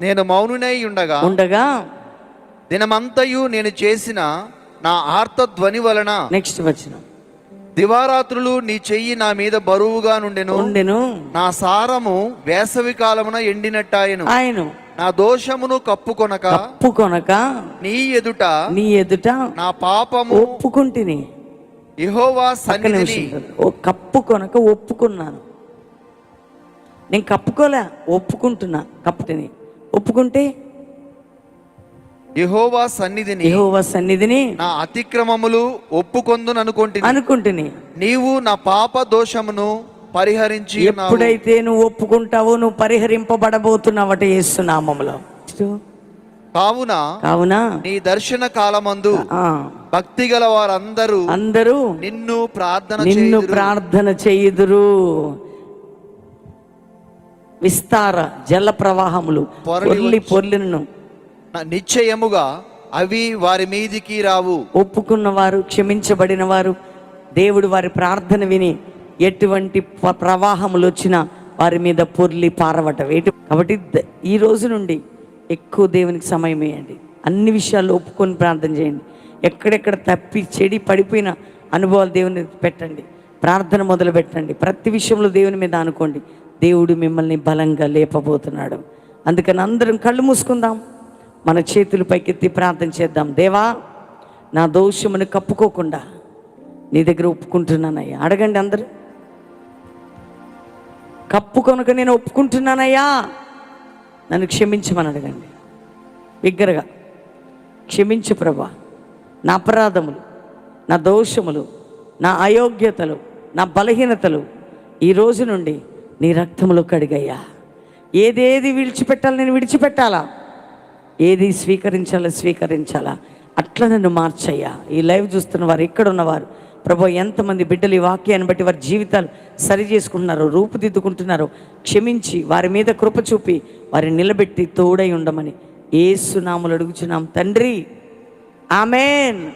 నేను మౌనునై ఉండగా ఉండగా దినమంతయు నేను చేసిన నా ఆర్త ధ్వని వలన నెక్స్ట్ వచ్చిన దివారాత్రులు నీ చెయ్యి నా మీద బరువుగా నుండెను. ఉండెను. నా సారము వేసవి కాలమున ఎండినట్టాయను. ఆయన. నా దోషమును కప్పుకొనక కప్పు కొనక నీ ఎదుట నీ ఎదుట నా పాపము ఒప్పుకుంటుని. యెహోవా సన్నిధిని నిమిషం ఓ కప్పు కొనక ఒప్పుకున్నాను. నేను కప్పుకోలే ఒప్పుకుంటున్నా కప్పుటిని ఒప్పుకుంటే యెహోవా సన్నిధిని యెహోవా సన్నిధిని నా అతిక్రమములు ఒప్పుకొందును అనుకుంటుని. అనుకుంటుని నీవు నా పాప దోషమును పరిహరించి. ఎప్పుడైతే నువ్వు ఒప్పుకుంటావో నువ్వు పరిహరింపబడబోతున్నావట యేసునామములో కావున కావున నీ దర్శన కాలమందు భక్తి గల వారందరూ అందరూ నిన్ను ప్రార్థన నిన్ను. ప్రార్థన చేయుదురు. విస్తార జల ప్రవాహములు పొరలి పొర్లి పొర్లిను నిశ్చయముగా అవి వారి మీదికి రావు. ఒప్పుకున్న వారు క్షమించబడిన వారు దేవుడు వారి ప్రార్థన విని ఎటువంటి ప్రవాహములు వచ్చినా వారి మీద పొర్లి పారవట. వేటి కాబట్టి ఈ రోజు నుండి ఎక్కువ దేవునికి సమయం వేయండి. అన్ని విషయాల్లో ఒప్పుకొని ప్రార్థన చేయండి. ఎక్కడెక్కడ తప్పి చెడి పడిపోయిన అనుభవాలు దేవుని పెట్టండి. ప్రార్థన మొదలు పెట్టండి ప్రతి విషయంలో దేవుని మీద అనుకోండి దేవుడు మిమ్మల్ని బలంగా లేపబోతున్నాడు. అందుకని అందరం కళ్ళు మూసుకుందాం. మన చేతులు పైకెత్తి ప్రార్థన చేద్దాం. దేవా నా దోషమును కప్పుకోకుండా నీ దగ్గర ఒప్పుకుంటున్నానయ్యా. అడగండి అందరూ. కప్పు కనుక నేను ఒప్పుకుంటున్నానయ్యా. నన్ను క్షమించమని అడగండి. బిగ్గరగా. క్షమించు ప్రభా. నా అపరాధములు నా దోషములు నా అయోగ్యతలు నా బలహీనతలు ఈ రోజు నుండి నీ రక్తములో కడిగయ్యా. ఏదేది విడిచిపెట్టాలి నేను విడిచిపెట్టాలా? ఏది స్వీకరించాలో స్వీకరించాలా? అట్లా నన్ను మార్చయ్యా. ఈ లైవ్ చూస్తున్న వారు ఇక్కడ ఉన్నవారు ప్రభు ఎంతమంది బిడ్డలు ఈ వాక్యాన్ని బట్టి వారి జీవితాలు సరి చేసుకుంటున్నారో రూపుదిద్దుకుంటున్నారో క్షమించి వారి మీద కృప చూపి వారిని నిలబెట్టి తోడై ఉండమని ఏసునాములు అడుగుచున్నాం. తండ్రి ఆమెన్.